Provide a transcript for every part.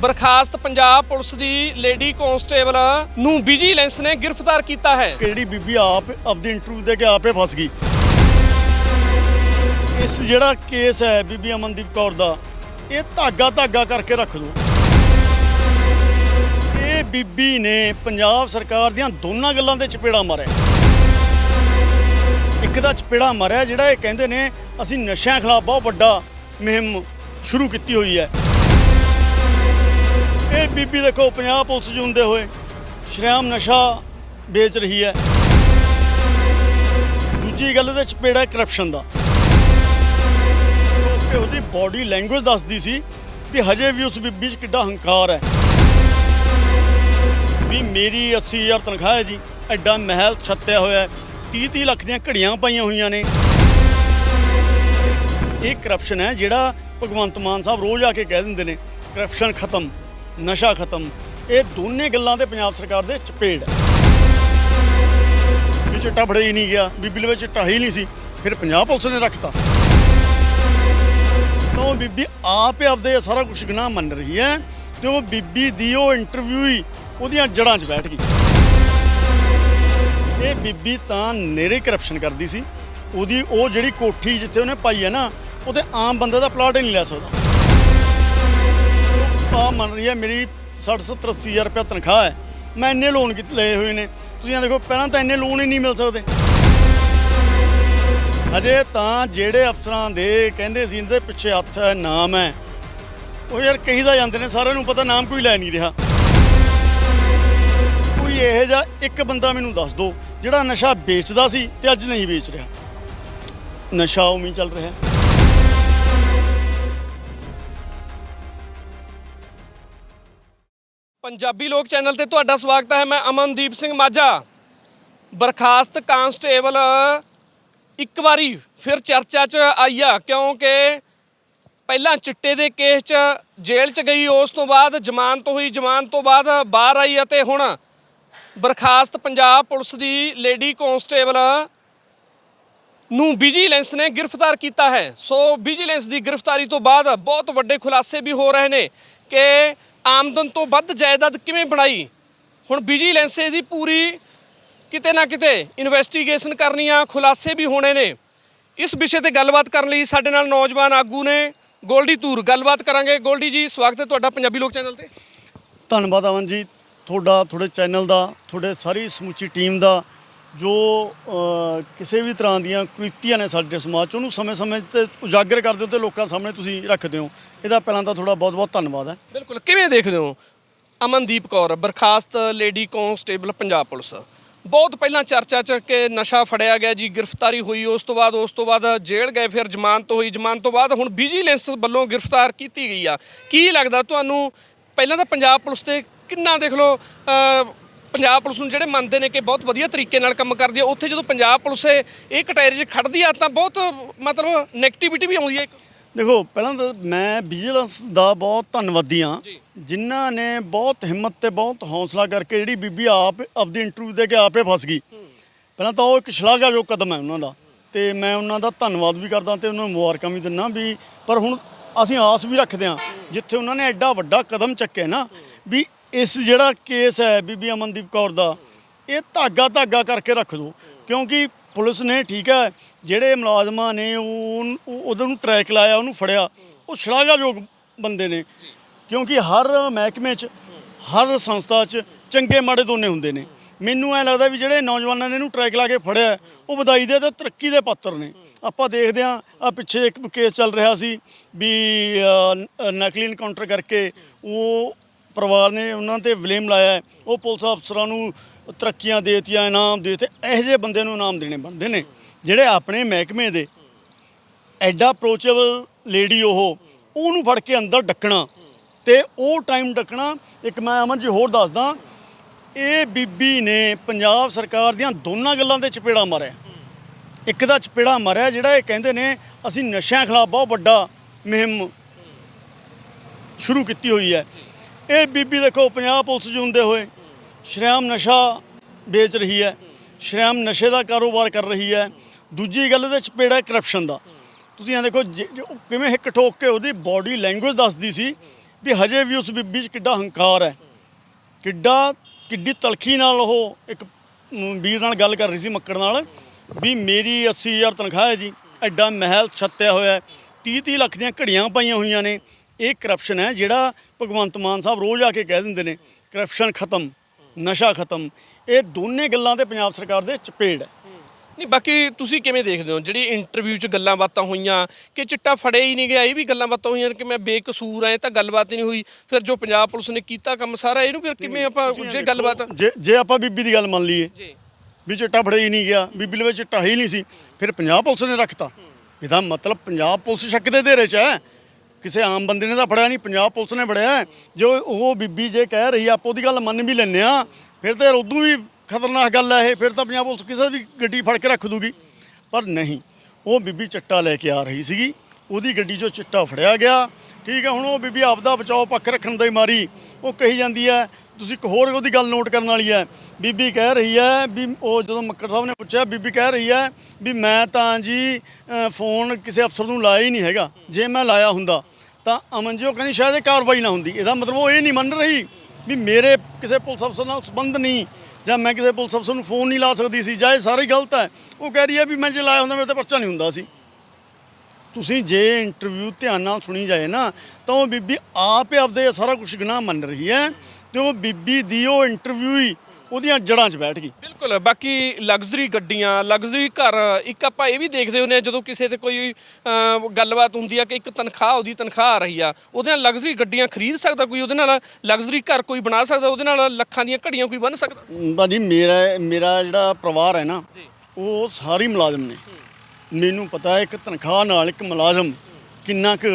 ਬਰਖਾਸਤ Punjab police ਦੀ lady constable ਨੂੰ vigilance ਨੇ ਗ੍ਰਿਫਤਾਰ ਕੀਤਾ ਹੈ। ਕਿਹੜੀ ਬੀਬੀ ਆਪ ਆਪਦੀ ਇੰਟਰਵਿਊ ਦੇ ਕੇ ਆਪੇ ਫਸ ਗਈ। ਇਸ ਜਿਹੜਾ ਕੇਸ ਹੈ ਬੀਬੀ ਅਮਨਦੀਪ ਕੌਰ ਦਾ, ਇਹ ਧਾਗਾ ਧਾਗਾ ਕਰਕੇ ਰੱਖ ਦੋ। ਇਹ ਬੀਬੀ ਨੇ ਪੰਜਾਬ ਸਰਕਾਰ ਦੀਆਂ ਦੋਨਾਂ ਗੱਲਾਂ ਦੇ ਚਪੇੜਾ ਮਾਰਿਆ। ਇੱਕ ਦਾ ਚਪੇੜਾ ਮਾਰਿਆ ਜਿਹੜਾ ਇਹ ਕਹਿੰਦੇ ਨੇ, ਅਸੀਂ ਨਸ਼ਿਆਂ ਖਿਲਾਫ ਬਹੁਤ ਵੱਡਾ ਮੁਹਿੰਮ ਸ਼ੁਰੂ ਕੀਤੀ ਹੋਈ ਹੈ। ਇਹ ਬੀਬੀ ਦੇਖੋ, ਪੰਜਾਬ ਪੁਲਿਸ 'ਚ ਹੁੰਦੇ ਹੋਏ ਸ਼੍ਰੇਆਮ ਨਸ਼ਾ ਵੇਚ ਰਹੀ ਹੈ। ਦੂਜੀ ਗੱਲ ਇਹਦੇ ਚਪੇੜਾ ਕਰਪਸ਼ਨ ਦਾ। ਉਹਦੀ ਬਾਡੀ ਲੈਂਗੁਏਜ ਦੱਸਦੀ ਸੀ ਵੀ ਹਜੇ ਵੀ ਉਸ ਬੀਬੀ 'ਚ ਕਿੱਡਾ ਹੰਕਾਰ ਹੈ। ਵੀ ਮੇਰੀ 80000 ਤਨਖਾਹ ਹੈ ਜੀ, ਐਡਾ ਮਹਿਲ ਛੱਤਿਆ ਹੋਇਆ ਹੈ 30-30 ਲੱਖ ਦੀਆਂ ਘੜੀਆਂ ਪਾਈਆਂ ਹੋਈਆਂ ਨੇ। ਇਹ ਕਰਪਸ਼ਨ ਹੈ ਜਿਹੜਾ ਭਗਵੰਤ ਮਾਨ ਸਾਹਿਬ ਰੋਜ਼ ਆ ਕੇ ਕਹਿ ਦਿੰਦੇ ਨੇ ਕਰਪਸ਼ਨ ਖਤਮ। ਨਸ਼ਾ ਖਤਮ। ਇਹ ਦੋਨੇ ਗੱਲਾਂ ਤੇ ਪੰਜਾਬ ਸਰਕਾਰ ਦੇ ਚਪੇੜ ਹੈ। ਵੀ ਚਿੱਟਾ ਫੜਿਆ ਹੀ ਨਹੀਂ ਗਿਆ, ਬੀਬੀ ਲਵੇ ਚਿੱਟਾ ਹੀ ਨਹੀਂ ਸੀ, ਫਿਰ ਪੰਜਾਬ ਪੁਲਿਸ ਨੇ ਰੱਖਤਾ। ਤਾਂ ਉਹ ਬੀਬੀ ਆਪ ਆਪਦੇ ਇਹ ਸਾਰਾ ਕੁਝ ਗੁਨਾਹ ਮੰਨ ਰਹੀ ਹੈ ਤੇ ਉਹ ਬੀਬੀ ਦੀ ਉਹ ਇੰਟਰਵਿਊ ਹੀ ਉਹਦੀਆਂ ਜੜ੍ਹਾਂ 'ਚ ਬੈਠ ਗਈ। ਇਹ ਬੀਬੀ ਤਾਂ ਨੇਰੇ ਕਰਪਸ਼ਨ ਕਰਦੀ ਸੀ, ਉਹਦੀ ਉਹ ਜਿਹੜੀ ਕੋਠੀ ਜਿੱਥੇ ਉਹਨੇ ਪਾਈ ਹੈ ਨਾ ਉਹਤੇ ਆਮ ਬੰਦੇ ਦਾ ਪਲਾਟ ਹੀ ਨਹੀਂ ਲੈ ਸਕਦਾ। ਆ ਮੰਨ ਰਹੀ ਹੈ, ਮੇਰੀ 60 70 ਅੱਸੀ ਹਜ਼ਾਰ ਰੁਪਏ ਤਨਖਾਹ ਹੈ। ਮੈਂ ਇੰਨੇ ਲੋਨ ਕਿਤੇ ਲਏ ਹੋਏ ਨੇ। ਤੁਸੀਂ ਆ ਦੇਖੋ, ਪਹਿਲਾਂ ਤਾਂ ਇੰਨੇ ਲੋਨ ਹੀ ਨਹੀਂ ਮਿਲ ਸਕਦੇ। ਹਜੇ ਤਾਂ ਜਿਹੜੇ ਅਫਸਰਾਂ ਦੇ ਕਹਿੰਦੇ ਸੀ, ਇਹਦੇ ਪਿੱਛੇ ਹੱਥ ਹੈ, ਨਾਮ ਹੈ। ਉਹ ਯਾਰ ਕਹੀਦਾ ਜਾਂਦੇ ਨੇ, ਸਾਰਿਆਂ ਨੂੰ ਪਤਾ ਨਾਮ ਕੋਈ ਲੈ ਨਹੀਂ ਰਿਹਾ। ਕੋਈ ਇਹੋ ਜਿਹਾ ਇੱਕ ਬੰਦਾ ਮੈਨੂੰ ਦੱਸ ਦਿਓ, ਜਿਹੜਾ ਨਸ਼ਾ ਵੇਚਦਾ ਸੀ ਤੇ ਅੱਜ ਨਹੀਂ ਵੇਚ ਰਿਹਾ। ਨਸ਼ਾ ਉਵੇਂ ਚੱਲ ਰਿਹਾ। ਪੰਜਾਬੀ ਲੋਕ ਚੈਨਲ ਤੇ ਤੁਹਾਡਾ ਸਵਾਗਤ ਹੈ। ਮੈਂ ਅਮਨਦੀਪ ਸਿੰਘ ਮਾਝਾ। ਬਰਖਾਸਤ ਕਾਂਸਟੇਬਲ, ਇੱਕ ਵਾਰੀ ਫਿਰ ਚਰਚਾ 'ਚ ਆਈ ਆ, ਕਿਉਂਕਿ ਪਹਿਲਾਂ ਚਿੱਟੇ ਦੇ ਕੇਸ 'ਚ ਜੇਲ੍ਹ 'ਚ ਗਈ, ਉਸ ਤੋਂ ਬਾਅਦ ਜ਼ਮਾਨਤ ਹੋਈ, ਜ਼ਮਾਨਤ ਤੋਂ ਬਾਅਦ ਬਾਹਰ ਆਈ ਅਤੇ ਹੁਣ ਬਰਖਾਸਤ ਪੰਜਾਬ ਪੁਲਿਸ ਦੀ ਲੇਡੀ ਕਾਂਸਟੇਬਲ ਨੂੰ ਵਿਜੀਲੈਂਸ ਨੇ ਗ੍ਰਿਫਤਾਰ ਕੀਤਾ ਹੈ। ਸੋ ਵਿਜੀਲੈਂਸ ਦੀ ਗ੍ਰਿਫਤਾਰੀ ਤੋਂ ਬਾਅਦ ਬਹੁਤ ਵੱਡੇ ਖੁਲਾਸੇ ਵੀ ਹੋ ਰਹੇ ਨੇ ਕਿ ਆਮਦਨ ਤੋਂ ਵੱਧ ਜਾਇਦਾਦ ਕਿਵੇਂ ਬਣਾਈ? ਹੁਣ ਵਿਜੀਲੈਂਸ ਦੀ ਪੂਰੀ ਕਿਤੇ ਨਾ ਕਿਤੇ ਇਨਵੈਸਟੀਗੇਸ਼ਨ ਕਰਨੀ ਆ ਖੁਲਾਸੇ ਵੀ ਹੋਣੇ ਨੇ। ਇਸ ਵਿਸ਼ੇ ਤੇ ਗੱਲਬਾਤ ਕਰਨ ਲਈ ਸਾਡੇ ਨਾਲ ਨੌਜਵਾਨ ਆਗੂ ਨੇ ਗੋਲਡੀ ਤੂਰ ਗੱਲਬਾਤ ਕਰਾਂਗੇ। ਗੋਲਡੀ ਜੀ, ਸਵਾਗਤ ਹੈ ਤੁਹਾਡਾ ਪੰਜਾਬੀ ਲੋਕ ਚੈਨਲ ਤੇ। ਧੰਨਵਾਦ ਅਮਨ ਜੀ। ਤੁਹਾਡਾ, ਤੁਹਾਡੇ ਚੈਨਲ ਦਾ, ਤੁਹਾਡੇ ਸਾਰੀ ਸਮੁੱਚੀ ਟੀਮ ਦਾ ਜੋ ਕਿਸੇ ਵੀ ਤਰ੍ਹਾਂ ਦੀਆਂ ਕੁਰੀਤੀਆਂ ਨੇ ਸਾਡੇ ਸਮਾਜ 'ਚ, ਉਹਨੂੰ ਸਮੇਂ-ਸਮੇਂ ਤੇ ਉਜਾਗਰ ਕਰਦੇ ਹੋ ਤੇ ਲੋਕਾਂ ਸਾਹਮਣੇ ਤੁਸੀਂ ਰੱਖਦੇ ਹੋ। ਇਹਦਾ ਪਹਿਲਾਂ ਤਾਂ ਤੁਹਾਡਾ ਬਹੁਤ-ਬਹੁਤ ਧੰਨਵਾਦ ਹੈ। ਬਿਲਕੁਲ। ਕਿਵੇਂ ਦੇਖਦੇ ਹੋ? ਅਮਨਦੀਪ ਕੌਰ, ਬਰਖਾਸਤ ਲੇਡੀ ਕਾਂਸਟੇਬਲ, ਪੰਜਾਬ ਪੁਲਿਸ। ਬਹੁਤ ਪਹਿਲਾਂ ਚਰਚਾ ਚ ਕਿ ਨਸ਼ਾ ਫੜਿਆ ਗਿਆ ਜੀ, ਗ੍ਰਿਫਤਾਰੀ ਹੋਈ, ਉਸ ਤੋਂ ਬਾਅਦ, ਉਸ ਤੋਂ ਬਾਅਦ ਜੇਲ੍ਹ ਗਏ, ਫਿਰ ਜ਼ਮਾਨਤ ਹੋਈ। ਜ਼ਮਾਨਤ ਤੋਂ ਬਾਅਦ ਹੁਣ ਵਿਜੀਲੈਂਸ ਵੱਲੋਂ ਗ੍ਰਿਫਤਾਰ ਕੀਤੀ ਗਈ ਆ। ਕੀ ਲੱਗਦਾ ਤੁਹਾਨੂੰ, ਪਹਿਲਾਂ ਤਾਂ ਪੰਜਾਬ ਪੁਲਿਸ ਤੇ ਕਿੰਨਾ ਦੇਖ ਲਓ ਪੰਜਾਬ ਪੁਲਿਸ ਨੂੰ ਜਿਹੜੇ ਮੰਨਦੇ ਨੇ ਕਿ ਬਹੁਤ ਵਧੀਆ ਤਰੀਕੇ ਨਾਲ ਕੰਮ ਕਰਦੀ ਆ ਉੱਥੇ ਜਦੋਂ ਪੰਜਾਬ ਪੁਲਿਸ ਇਹ ਕਟਾਇਰੀ 'ਚ ਖੜਦੀ ਆ ਤਾਂ ਬਹੁਤ ਮਤਲਬ ਨੈਗੇਟਿਵਿਟੀ ਵੀ ਆਉਂਦੀ ਹੈ ਇੱਕ। ਦੇਖੋ ਪਹਿਲਾਂ ਤਾਂ ਮੈਂ ਵਿਜੀਲੈਂਸ ਦਾ ਬਹੁਤ ਧੰਨਵਾਦੀ ਹਾਂ। ਜਿਨ੍ਹਾਂ ਨੇ ਬਹੁਤ ਹਿੰਮਤ ਤੇ ਬਹੁਤ ਹੌਸਲਾ ਕਰਕੇ ਜਿਹੜੀ ਬੀਬੀ ਆਪ ਆਪਦੀ ਇੰਟਰਵਿਊ ਦੇ ਕੇ ਆਪੇ ਫਸ ਗਈ। ਪਹਿਲਾਂ ਤਾਂ ਉਹ ਇੱਕ ਸ਼ਲਾਘਾਯੋਗ ਕਦਮ ਹੈ ਉਹਨਾਂ ਦਾ। ਤੇ ਮੈਂ ਉਹਨਾਂ ਦਾ ਧੰਨਵਾਦ ਵੀ ਕਰਦਾ ਤੇ ਉਹਨਾਂ ਨੂੰ ਮੁਬਾਰਕਾਂ ਵੀ ਦਿੰਦਾ ਵੀ ਪਰ ਹੁਣ ਅਸੀਂ ਆਸ ਵੀ ਰੱਖਦੇ ਹਾਂ ਜਿੱਥੇ ਉਹਨਾਂ ਨੇ ਐਡਾ ਵੱਡਾ ਕਦਮ ਚੱਕਿਆ ਨਾ ਵੀ ਇਸ ਜਿਹੜਾ ਕੇਸ ਹੈ ਬੀਬੀ ਅਮਨਦੀਪ ਕੌਰ ਦਾ, ਇਹ ਧਾਗਾ ਧਾਗਾ ਕਰਕੇ ਰੱਖ ਦਿਓ। ਕਿਉਂਕਿ ਪੁਲਿਸ ਨੇ, ਠੀਕ ਹੈ, ਜਿਹੜੇ ਮੁਲਾਜ਼ਮਾਂ ਨੇ ਉਹ ਉਹਦੇ ਨੂੰ ਟਰੈਕ ਲਾਇਆ, ਉਹਨੂੰ ਫੜਿਆ। ਉਹ ਸ਼ਲਾਘਾਯੋਗ ਬੰਦੇ ਨੇ। ਕਿਉਂਕਿ ਹਰ ਮਹਿਕਮੇ 'ਚ, ਹਰ ਸੰਸਥਾ 'ਚ ਚੰਗੇ ਮਾੜੇ ਦੋਨੇ ਹੁੰਦੇ ਨੇ। ਮੈਨੂੰ ਐ ਲੱਗਦਾ ਵੀ ਜਿਹੜੇ ਨੌਜਵਾਨਾਂ ਨੇ ਇਹਨੂੰ ਟਰੈਕ ਲਾ ਕੇ ਫੜਿਆ, ਉਹ ਵਧਾਈ ਦੇ ਤੇ ਤਰੱਕੀ ਦੇ ਪਾਤਰ ਨੇ। ਆਪਾਂ ਦੇਖਦੇ ਹਾਂ, ਆ ਪਿੱਛੇ ਇੱਕ ਕੇਸ ਚੱਲ ਰਿਹਾ ਸੀ ਵੀ ਨਕਲੀ ਇਨਕਾਊਂਟਰ ਕਰਕੇ ਉਹ ਪਰਿਵਾਰ ਨੇ ਉਹਨਾਂ ਤੇ ਬਲੇਮ ਲਾਇਆ ਹੈ। ਉਹ ਪੁਲਿਸ ਅਫਸਰਾਂ ਨੂੰ ਤਰੱਕੀਆਂ ਦੇਤੀਆਂ, ਇਨਾਮ ਦੇਤੇ। ਇਹੋ ਜਿਹੇ ਬੰਦੇ ਨੂੰ ਇਨਾਮ ਦੇਣੇ ਬਣਦੇ ਨੇ, ਜਿਹੜੇ ਆਪਣੇ ਮਹਿਕਮੇ ਦੇ ਐਡਾ ਅਪਰੋਚੇਬਲ ਲੇਡੀ ਉਹ, ਉਹਨੂੰ ਫੜ ਕੇ ਅੰਦਰ ਡੱਕਣਾ ਤੇ ਉਹ ਟਾਈਮ ਡੱਕਣਾ। ਇੱਕ ਮੈਂ ਅਮਨ ਜੀ ਹੋਰ ਦੱਸਦਾ, ਇਹ ਬੀਬੀ ਨੇ ਪੰਜਾਬ ਸਰਕਾਰ ਦੀਆਂ ਦੋਨਾਂ ਗੱਲਾਂ ਦੇ ਚਪੇੜਾ ਮਾਰਿਆ। ਇੱਕ ਦਾ ਚਪੇੜਾ ਮਾਰਿਆ ਜਿਹੜਾ ਇਹ ਕਹਿੰਦੇ ਨੇ, ਅਸੀਂ ਨਸ਼ਿਆਂ ਖਿਲਾਫ ਬਹੁਤ ਵੱਡਾ ਮੁਹਿੰਮ ਸ਼ੁਰੂ ਕੀਤੀ ਹੋਈ ਹੈ। ਇਹ ਬੀਬੀ ਦੇਖੋ, ਪੰਜਾਬ ਪੁਲਿਸ 'ਚ ਹੋਏ ਸ਼੍ਰੇਆਮ ਨਸ਼ਾ ਵੇਚ ਰਹੀ ਹੈ, ਸ਼੍ਰੇਆਮ ਨਸ਼ੇ ਦਾ ਕਾਰੋਬਾਰ ਕਰ ਰਹੀ ਹੈ। ਦੂਜੀ ਗੱਲ ਇਹਦੇ ਚਪੇੜਾ ਕਰਪਸ਼ਨ ਦਾ। ਤੁਸੀਂ ਇਹ ਦੇਖੋ, ਜੇ- ਕਿਵੇਂ ਹਿੱਕ ਠੋਕ ਕੇ ਉਹਦੀ ਬਾਡੀ ਲੈਂਗੁਏਜ ਦੱਸਦੀ ਸੀ ਵੀ ਹਜੇ ਵੀ ਉਸ ਬੀਬੀ 'ਚ ਕਿੱਡਾ ਹੰਕਾਰ ਹੈ। ਕਿੱਡਾ, ਕਿੱਡੀ ਤਲਖੀ ਨਾਲ ਉਹ ਇੱਕ ਵੀਰ ਨਾਲ ਗੱਲ ਕਰ ਰਹੀ ਸੀ ਮੱਕੜ ਨਾਲ ਵੀ ਮੇਰੀ 80000 ਤਨਖਾਹ ਹੈ ਜੀ, ਐਡਾ ਮਹਿਲ ਛੱਤਿਆ ਹੋਇਆ ਹੈ। 30 30 ਲੱਖ ਦੀਆਂ ਘੜੀਆਂ ਪਾਈਆਂ ਹੋਈਆਂ ਨੇ। ਇਹ ਕਰਪਸ਼ਨ ਹੈ ਜਿਹੜਾ ਭਗਵੰਤ ਮਾਨ ਸਾਹਿਬ ਰੋਜ਼ ਆ ਕੇ ਕਹਿ ਦਿੰਦੇ ਨੇ ਕਰਪਸ਼ਨ ਖਤਮ ਨਸ਼ਾ ਖਤਮ। ਇਹ ਦੋਨੇ ਗੱਲਾਂ ਤੇ ਪੰਜਾਬ ਸਰਕਾਰ ਦੇ ਚਪੇੜ ਹੈ। ਨਹੀਂ ਬਾਕੀ ਤੁਸੀਂ ਕਿਵੇਂ ਦੇਖਦੇ ਹੋ? ਜਿਹੜੀ ਇੰਟਰਵਿਊ 'ਚ ਗੱਲਾਂ ਬਾਤਾਂ ਹੋਈਆਂ ਕਿ ਚਿੱਟਾ ਫੜਿਆ ਹੀ ਨਹੀਂ ਗਿਆ ਇਹ ਵੀ ਗੱਲਾਂ ਬਾਤਾਂ ਹੋਈਆਂ ਕਿ ਮੈਂ ਬੇਕਸੂਰ ਐ ਤਾਂ ਗੱਲਬਾਤ ਹੀ ਨਹੀਂ ਹੋਈ। ਫਿਰ ਜੋ ਪੰਜਾਬ ਪੁਲਿਸ ਨੇ ਕੀਤਾ ਕੰਮ ਸਾਰਾ ਇਹਨੂੰ ਫਿਰ ਕਿਵੇਂ ਆਪਾਂ ਜੇ ਗੱਲਬਾਤ ਜੇ ਆਪਾਂ ਬੀਬੀ ਦੀ ਗੱਲ ਮੰਨ ਲਈਏ ਜੀ। ਵੀ ਚਿੱਟਾ ਫੜਿਆ ਹੀ ਨਹੀਂ ਗਿਆ ਬੀਬੀ ਦੇ ਵਿੱਚ ਚਿੱਟਾ ਹੀ ਨਹੀਂ ਸੀ ਫਿਰ ਪੰਜਾਬ ਪੁਲਿਸ ਨੇ ਰੱਖਤਾ। ਇਹਦਾ ਮਤਲਬ ਪੰਜਾਬ ਪੁਲਿਸ ਸ਼ੱਕ ਦੇ ਘੇਰੇ 'ਚ ਹੈ। ਕਿਸੇ ਆਮ ਬੰਦੇ ਨੇ ਤਾਂ ਫੜਿਆ ਨਹੀਂ, ਪੰਜਾਬ ਪੁਲਿਸ ਨੇ ਫੜਿਆ ਹੈ। ਜੋ ਉਹ ਬੀਬੀ ਜੇ ਕਹਿ ਰਹੀ ਆ, ਆਪਾਂ ਉਹਦੀ ਗੱਲ ਮੰਨ ਵੀ ਲੈਂਦੇ ਆ ਫਿਰ ਤਾਂ ਉਦੋਂ ਵੀ ਖਤਰਨਾਕ ਗੱਲ ਹੈ ਇਹ, ਫਿਰ ਤਾਂ ਪੰਜਾਬ ਪੁਲਿਸ ਕਿਸੇ ਵੀ ਗੱਡੀ ਫੜ ਕੇ ਰੱਖ ਦੂਗੀ। ਪਰ ਨਹੀਂ, ਉਹ ਬੀਬੀ ਚਿੱਟਾ ਲੈ ਕੇ ਆ ਰਹੀ ਸੀਗੀ। ਉਹਦੀ ਗੱਡੀ 'ਚੋਂ ਚਿੱਟਾ ਫੜਿਆ ਗਿਆ। ਠੀਕ ਹੈ, ਹੁਣ ਉਹ ਬੀਬੀ ਆਪਦਾ ਬਚਾਓ ਪੱਖ ਰੱਖਣ ਦਾ ਹੀ ਮਾਰੀ। ਉਹ ਕਹੀ ਜਾਂਦੀ ਹੈ, ਤੁਸੀਂ ਇੱਕ ਹੋਰ ਉਹਦੀ ਗੱਲ ਨੋਟ ਕਰਨ ਵਾਲੀ ਹੈ। ਬੀਬੀ ਕਹਿ ਰਹੀ ਹੈ ਵੀ ਉਹ ਜਦੋਂ ਮੱਕੜ ਸਾਹਿਬ ਨੇ ਪੁੱਛਿਆ, ਬੀਬੀ ਕਹਿ ਰਹੀ ਹੈ ਵੀ ਮੈਂ ਤਾਂ ਜੀ ਫੋਨ ਕਿਸੇ ਅਫਸਰ ਨੂੰ ਲਾਇਆ ਹੀ ਨਹੀਂ ਹੈਗਾ। ਜੇ ਮੈਂ ਲਾਇਆ ਹੁੰਦਾ ਤਾਂ ਅਮਨ ਜੀ ਉਹ ਕਹਿੰਦੀ ਸ਼ਾਇਦ ਇਹ ਕਾਰਵਾਈ ਨਾ ਹੁੰਦੀ। ਇਹਦਾ ਮਤਲਬ ਉਹ ਇਹ ਨਹੀਂ ਮੰਨ ਰਹੀ ਵੀ ਮੇਰੇ ਕਿਸੇ ਪੁਲਿਸ ਅਫਸਰ ਨਾਲ ਸੰਬੰਧ ਨਹੀਂ ਜਾਂ ਮੈਂ ਕਿਸੇ ਪੁਲਿਸ ਅਫਸਰ ਨੂੰ ਫੋਨ ਨਹੀਂ ਲਾ ਸਕਦੀ ਸੀ ਜਾਂ ਇਹ ਸਾਰੀ ਗਲਤ ਹੈ। ਉਹ ਕਹਿ ਰਹੀ ਹੈ ਵੀ ਮੈਂ ਜੇ ਲਾਇਆ ਹੁੰਦਾ ਮੇਰੇ ਤੇ ਪਰਚਾ ਨਹੀਂ ਹੁੰਦਾ ਸੀ। ਤੁਸੀਂ ਜੇ ਇੰਟਰਵਿਊ ਧਿਆਨ ਨਾਲ ਸੁਣੀ ਜਾਏ ਨਾ, ਤਾਂ ਉਹ ਬੀਬੀ ਆਪ ਹੀ ਆਪਦੇ ਸਾਰਾ ਕੁਝ ਗੁਨਾਹ ਮੰਨ ਰਹੀ ਹੈ ਤੇ ਉਹ ਬੀਬੀ ਦੀ ਉਹ ਇੰਟਰਵਿਊ ਹੀ ਉਹਦੀਆਂ ਜੜ੍ਹਾਂ 'ਚ ਬੈਠ ਗਈ। ਬਿਲਕੁਲ ਬਾਕੀ ਲਗਜ਼ਰੀ ਗੱਡੀਆਂ ਲਗਜ਼ਰੀ ਘਰ ਇੱਕ ਆਪਾਂ ਇਹ ਵੀ ਦੇਖਦੇ ਹੁੰਦੇ ਆ ਜਦੋਂ ਕਿਸੇ ਤੇ ਕੋਈ ਗੱਲਬਾਤ ਹੁੰਦੀ ਆ ਕਿ ਇੱਕ ਤਨਖਾਹ ਉਹਦੀ ਤਨਖਾਹ ਆ ਰਹੀ ਆ ਉਹਦੇ ਨਾਲ ਲਗਜ਼ਰੀ ਗੱਡੀਆਂ ਖਰੀਦ ਸਕਦਾ ਕੋਈ ਉਹਦੇ ਨਾਲ ਲਗਜ਼ਰੀ ਘਰ ਕੋਈ ਬਣਾ ਸਕਦਾ ਉਹਦੇ ਨਾਲ ਲੱਖਾਂ ਦੀਆਂ ਘੜੀਆਂ ਕੋਈ ਬਣ ਸਕਦਾ? ਭਾਜੀ ਮੇਰਾ ਮੇਰਾ ਜਿਹੜਾ ਪਰਿਵਾਰ ਹੈ ਨਾ ਉਹ ਸਾਰੇ ਹੀ ਮੁਲਾਜ਼ਮ ਨੇ। ਮੈਨੂੰ ਪਤਾ ਹੈ ਇੱਕ ਤਨਖਾਹ ਨਾਲ ਇੱਕ ਮੁਲਾਜ਼ਮ ਕਿੰਨਾ ਕੁ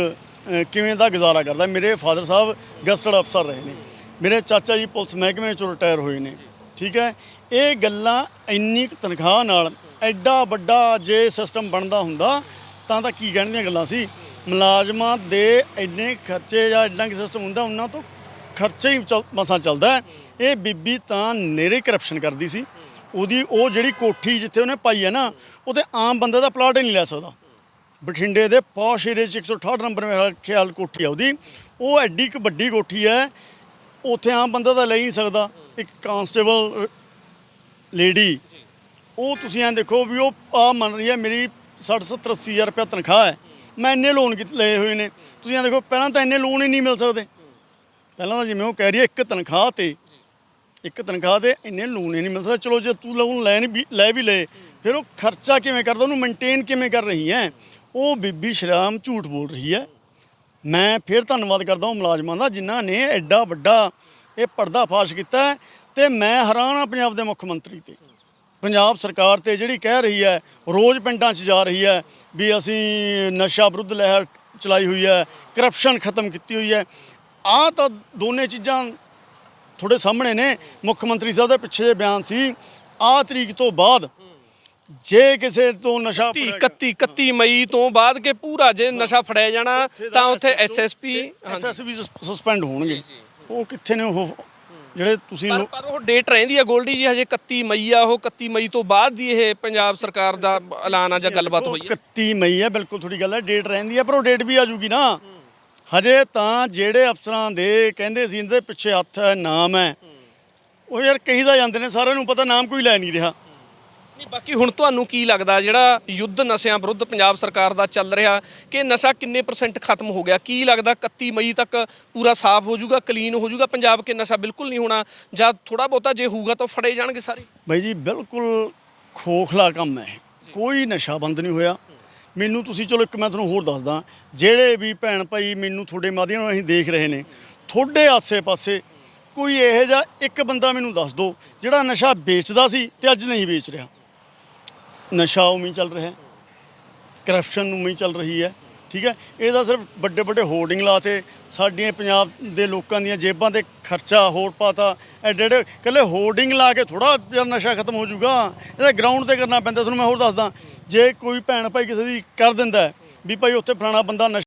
ਕਿਵੇਂ ਦਾ ਗੁਜ਼ਾਰਾ ਕਰਦਾ। ਮੇਰੇ ਫਾਦਰ ਸਾਹਿਬ ਗਸਟਡ ਅਫਸਰ ਰਹੇ ਨੇ। ਮੇਰੇ ਚਾਚਾ ਜੀ ਪੁਲਿਸ ਮਹਿਕਮੇ ਚੋਂ ਰਿਟਾਇਰ ਹੋਏ ਨੇ। ਠੀਕ ਹੈ? ਇਹ ਗੱਲਾਂ ਇੰਨੀ ਕੁ ਤਨਖਾਹ ਨਾਲ ਐਡਾ ਵੱਡਾ ਜੇ ਸਿਸਟਮ ਬਣਦਾ ਹੁੰਦਾ, ਤਾਂ ਤਾਂ ਕੀ ਕਹਿਣ ਦੀਆਂ ਗੱਲਾਂ ਸੀ? ਮੁਲਾਜ਼ਮਾਂ ਦੇ ਇੰਨੇ ਖਰਚੇ ਜਾਂ ਇੰਨਾ ਕੁ ਸਿਸਟਮ ਹੁੰਦਾ, ਉਹਨਾਂ ਤੋਂ ਖਰਚਾ ਹੀ ਚੱਲ- ਮਸਾਂ ਚੱਲਦਾ ਇਹ ਬੀਬੀ ਤਾਂ ਨੇਰੇ ਕਰਪਸ਼ਨ ਕਰਦੀ ਸੀ। ਉਹਦੀ, ਉਹ ਜਿਹੜੀ ਕੋਠੀ ਜਿੱਥੇ ਉਹਨੇ ਪਾਈ ਹੈ ਨਾ, ਉਹਦੇ ਆਮ ਬੰਦੇ ਦਾ ਪਲਾਟ ਹੀ ਨਹੀਂ ਲੈ ਸਕਦਾ। ਬਠਿੰਡੇ ਦੇ ਪੌਸ਼ ਏਰੀਏ 'ਚ 168 ਨੰਬਰ ਮੇਰਾ ਖਿਆਲ ਕੋਠੀ ਆ ਉਹਦੀ। ਉਹ ਐਡੀ ਕੁ ਵੱਡੀ ਕੋਠੀ ਹੈ, ਉੱਥੇ ਆਮ ਬੰਦਾ ਤਾਂ ਲੈ ਹੀ ਨਹੀਂ ਸਕਦਾ। ਇੱਕ ਕਾਂਸਟੇਬਲ ਲੇਡੀ ਉਹ ਤੁਸੀਂ ਐਂ ਦੇਖੋ ਵੀ ਉਹ ਆ ਮੰਨ ਰਹੀ ਹੈ ਮੇਰੀ 60 70 80 ਹਜ਼ਾਰ ਰੁਪਇਆ ਤਨਖਾਹ ਹੈ। ਮੈਂ ਇੰਨੇ ਲੋਨ ਲਏ ਹੋਏ ਨੇ। ਤੁਸੀਂ ਐਂ ਦੇਖੋ ਪਹਿਲਾਂ ਤਾਂ ਇੰਨੇ ਲੋਨ ਹੀ ਨਹੀਂ ਮਿਲ ਸਕਦੇ। ਪਹਿਲਾਂ ਤਾਂ ਜਿਵੇਂ ਉਹ ਕਹਿ ਰਹੀ ਹੈ ਇੱਕ ਤਨਖਾਹ ਤੇ ਇੱਕ ਤਨਖਾਹ ਤੇ ਇੰਨੇ ਲੋਨ ਹੀ ਨਹੀਂ ਮਿਲ ਸਕਦੇ। ਚਲੋ ਜੇ ਤੂੰ ਲੋਨ ਲੈ ਨਹੀਂ ਲੈ ਵੀ ਲਏ ਫਿਰ ਉਹ ਖਰਚਾ ਕਿਵੇਂ ਕਰਦਾ ਉਹਨੂੰ ਮੇਨਟੇਨ ਕਿਵੇਂ ਕਰ ਰਹੀ ਹੈ? ਉਹ ਬੀਬੀ ਸ਼ਰਾਮ ਝੂਠ ਬੋਲ ਰਹੀ ਹੈ। ਮੈਂ ਫਿਰ ਧੰਨਵਾਦ ਕਰਦਾ ਹਾਂ ਮੁਲਾਜ਼ਮਾਂ ਦਾ ਜਿਨ੍ਹਾਂ ਨੇ ਐਡਾ ਵੱਡਾ ਇਹ ਪਰਦਾ ਫਾਸ਼ ਕੀਤਾ ਤੇ ਮੈਂ ਹੈਰਾਨ ਹਾਂ ਪੰਜਾਬ ਦੇ ਮੁੱਖ ਮੰਤਰੀ ਤੇ। ਪੰਜਾਬ ਸਰਕਾਰ ਤੇ ਜਿਹੜੀ ਕਹਿ ਰਹੀ ਹੈ ਰੋਜ਼ ਪਿੰਡਾਂ 'ਚ ਜਾ ਰਹੀ ਹੈ ਵੀ ਅਸੀਂ ਨਸ਼ਾ ਵਿਰੁੱਧ ਲਹਿਰ ਚਲਾਈ ਹੋਈ ਹੈ ਕਰਪਸ਼ਨ ਖਤਮ ਕੀਤੀ ਹੋਈ ਹੈ। ਆਹ ਤਾਂ ਦੋਨੇ ਚੀਜ਼ਾਂ ਤੁਹਾਡੇ ਸਾਹਮਣੇ ਨੇ ਮੁੱਖ ਮੰਤਰੀ ਸਾਹਿਬ ਦੇ ਪਿੱਛੇ ਜਿਹੇ ਬਿਆਨ ਸੀ। ਆਹ ਤਰੀਕ ਤੋਂ ਬਾਅਦ ਜੇ ਕਿਸੇ ਤੋਂ ਨਸ਼ਾ 31 ਫੜਿਆ ਗਿਆ- 31 31 ਮਈ ਤੋਂ ਬਾਅਦ ਕਿ ਪੂਰਾ ਜੇ ਨਸ਼ਾ ਫੜਿਆ ਜਾਣਾ ਤਾਂ ਉੱਥੇ ਐਸਐਸਪੀ ਐਸਐਸਬੀ ਸਸਪੈਂਡ ਹੋਣਗੇ। ਉਹ ਕਿੱਥੇ ਨੇ ਉਹ? ਜਿਹੜੇ ਤੁਸੀਂ ਪਰ ਪਰ ਉਹ ਡੇਟ ਰਹਿੰਦੀ ਆ ਗੋਲਡੀ ਜੀ ਹਜੇ 31 ਮਈ ਆ ਉਹ 31 ਮਈ ਤੋਂ ਬਾਅਦ ਦੀ ਇਹ ਪੰਜਾਬ ਸਰਕਾਰ ਦਾ ਐਲਾਨ ਆ ਜਾਂ ਗੱਲਬਾਤ ਹੋਈ ਹੈ 31 ਮਈ ਹੈ ਬਿਲਕੁਲ ਥੋੜੀ ਗੱਲ ਹੈ ਡੇਟ ਰਹਿੰਦੀ ਹੈ ਪਰ ਉਹ ਡੇਟ ਵੀ ਆ ਜੂਗੀ ਨਾ। ਹਜੇ ਤਾਂ ਜਿਹੜੇ ਅਫਸਰਾਂ ਦੇ ਕਹਿੰਦੇ ਸੀ ਇਹਦੇ ਪਿੱਛੇ ਹੱਥ ਹੈ ਨਾਮ ਹੈ। ਉਹ ਯਾਰ ਕਹੀਦਾ ਜਾਂਦੇ ਨੇ ਸਾਰਿਆਂ ਨੂੰ ਪਤਾ ਨਾਮ ਕੋਈ ਲੈ ਨਹੀਂ ਰਿਹਾ। ਬਾਕੀ ਹੁਣ ਤੁਹਾਨੂੰ ਕੀ ਲੱਗਦਾ, ਜਿਹੜਾ ਯੁੱਧ ਨਸ਼ਿਆਂ ਵਿਰੁੱਧ ਪੰਜਾਬ ਸਰਕਾਰ ਦਾ ਚੱਲ ਰਿਹਾ, ਕਿ ਨਸ਼ਾ ਕਿੰਨੇ ਪਰਸੈਂਟ ਖਤਮ ਹੋ ਗਿਆ? ਕੀ ਲੱਗਦਾ 31 ਮਈ ਤੱਕ ਪੂਰਾ ਸਾਫ਼ ਹੋ ਜਾਊਗਾ ਕਲੀਨ ਹੋ ਜਾਊਗਾ ਪੰਜਾਬ, ਕਿ ਨਸ਼ਾ ਬਿਲਕੁਲ ਨਹੀਂ ਹੋਣਾ? ਜਾਂ ਥੋੜਾ ਬਹੁਤਾ ਜੇ ਹੋਊਗਾ ਤਾਂ ਫੜੇ ਜਾਣਗੇ ਸਾਰੇ? ਬਾਈ ਜੀ, ਬਿਲਕੁਲ ਖੋਖਲਾ ਕੰਮ ਹੈ। ਇਹ। ਕੋਈ ਨਸ਼ਾ ਬੰਦ ਨਹੀਂ ਹੋਇਆ। ਮੈਨੂੰ ਤੁਸੀਂ ਚਲੋ ਇੱਕ ਮੈਂ ਤੁਹਾਨੂੰ ਹੋਰ ਦੱਸਦਾ। ਜਿਹੜੇ ਵੀ ਭੈਣ ਭਾਈ ਮੈਨੂੰ ਤੁਹਾਡੇ ਮਾਧਿਅਮ ਨਾਲ ਅਸੀਂ ਦੇਖ ਰਹੇ ਨੇ, ਤੁਹਾਡੇ ਆਸੇ-ਪਾਸੇ ਕੋਈ ਇਹੋ ਜਿਹਾ ਇੱਕ ਬੰਦਾ ਮੈਨੂੰ ਦੱਸ ਦਿਓ, ਜਿਹੜਾ ਨਸ਼ਾ ਵੇਚਦਾ ਸੀ ਤੇ ਅੱਜ ਨਹੀਂ ਵੇਚ ਰਿਹਾ। ਨਸ਼ਾ ਉਵੇਂ ਚੱਲ ਰਿਹਾ ਹੈ। ਕਰਪਸ਼ਨ ਉਵੇਂ ਚੱਲ ਰਹੀ ਹੈ। ਠੀਕ ਹੈ। ਇਹਦਾ ਸਿਰਫ ਵੱਡੇ ਵੱਡੇ ਹੋਰਡਿੰਗ ਲਾਤੇ ਸਾਡੀਆਂ ਪੰਜਾਬ ਦੇ ਲੋਕਾਂ ਦੀਆਂ ਜੇਬਾਂ ਤੇ ਖਰਚਾ ਹੋਰ ਪਾਤਾ। ਐਡੇ ਐਡੇ ਕੱਲੇ ਹੋਰਡਿੰਗ ਲਾ ਕੇ ਥੋੜਾ ਜਿਹਾ ਨਸ਼ਾ ਖਤਮ ਹੋ ਜਾਊਗਾ, ਇਹਦਾ ਗਰਾਊਂਡ ਤੇ ਕਰਨਾ ਪੈਂਦਾ। ਤੁਹਾਨੂੰ ਮੈਂ ਹੋਰ ਦੱਸਦਾ, ਜੇ ਕੋਈ ਭੈਣ ਭਾਈ ਕਿਸੇ ਦੀ ਕਰ ਦਿੰਦਾ ਵੀ ਭਾਈ ਉੱਥੇ ਫਲਾਣਾ ਬੰਦਾ ਨਸ਼ਾ